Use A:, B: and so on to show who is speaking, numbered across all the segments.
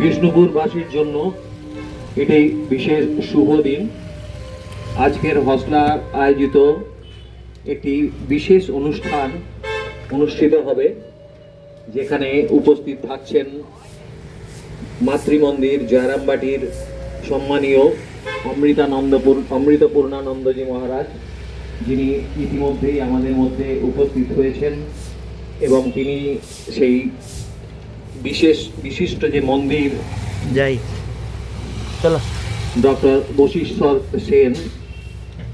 A: বিষ্ণুপুরবাসীর জন্য এটি বিশেষ শুভ দিন। আজকের হসলা আয়োজিত একটি বিশেষ অনুষ্ঠান অনুষ্ঠিত হবে, যেখানে উপস্থিত থাকছেন মাতৃমন্দির জয়রামবাটির সম্মানীয় অমৃতানন্দপুর, অমৃতপূর্ণানন্দজি মহারাজ, যিনি ইতিমধ্যেই আমাদের মধ্যে উপস্থিত হয়েছেন এবং তিনি সেই বিশেষ বিশিষ্ট যে মন্দির।
B: যাই। চলো।
A: ডক্টর বশিষ্ঠর সেন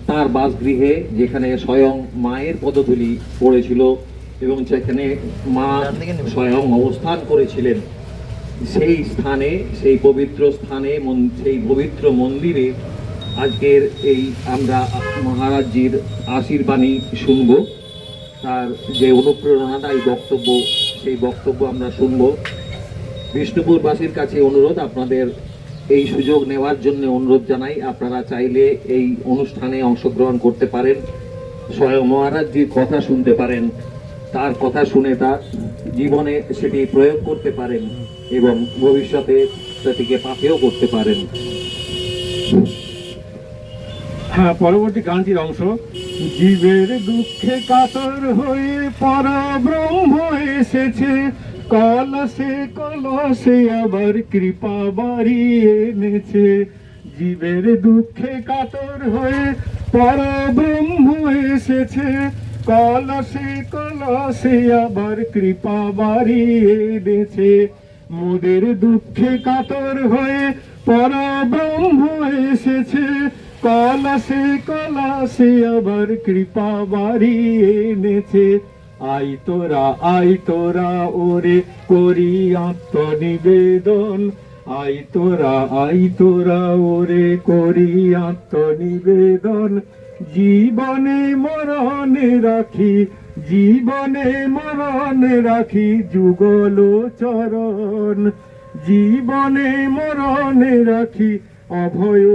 A: তার বাসগৃহে যেখানে স্বয়ং মায়ের পদধূলি পড়েছিল এবং সেখানে মা। স্বয়ং অবস্থান করেছিলেন সেই স্থানে সেই পবিত্র স্থানে সেই পবিত্র মন্দিরে আজকের এই আমরা মহারাজজির আশীর্বাণী শুনব। তার যে অনুপ্রেরণাদায়ী বক্তব্য সেই বক্তব্য আমরা শুনব। বিষ্ণুপুরবাসীর কাছে অনুরোধ, আপনাদের এই সুযোগ নেওয়ার জন্য অনুরোধ জানাই। আপনারা চাইলে এই অনুষ্ঠানে অংশগ্রহণ করতে পারেন। স্বয়ং মহারাজজির কথা শুনতে পারেন। তার কথা শুনে তার জীবনে সেটি প্রয়োগ করতে পারেন এবং ভবিষ্যতে সেটিকে পাথেও করতে পারেন।
C: হ্যাঁ পরবর্তী গানটির অংশ। জীবের দুঃখে কাতর হয়ে পরব্রহ্ম এসেছে। কলসে কলসে আবার কৃপা বাড়িয়ে এনেছে। জীবের দুঃখে কাতর হয়ে পরব্রহ্ম এসেছে। কলসে কলসে আবার কৃপা বাড়িয়ে এনেছে। মোদের দুঃখে কাতর হয়ে পরব্রহ্ম এসেছে। কলসে কলসে আবার কৃপা বাড়িয়ে এনেছে। আই তোরা আই তোরা, ওরে করি আত্মনিবেদন। আই তোরা আই তোরা, ওরে করি আত্মনিবেদন। জীবনে মরণে রাখি, জীবনে মরণে রাখি যুগল চরণ। জীবনে মরণে রাখি অভয়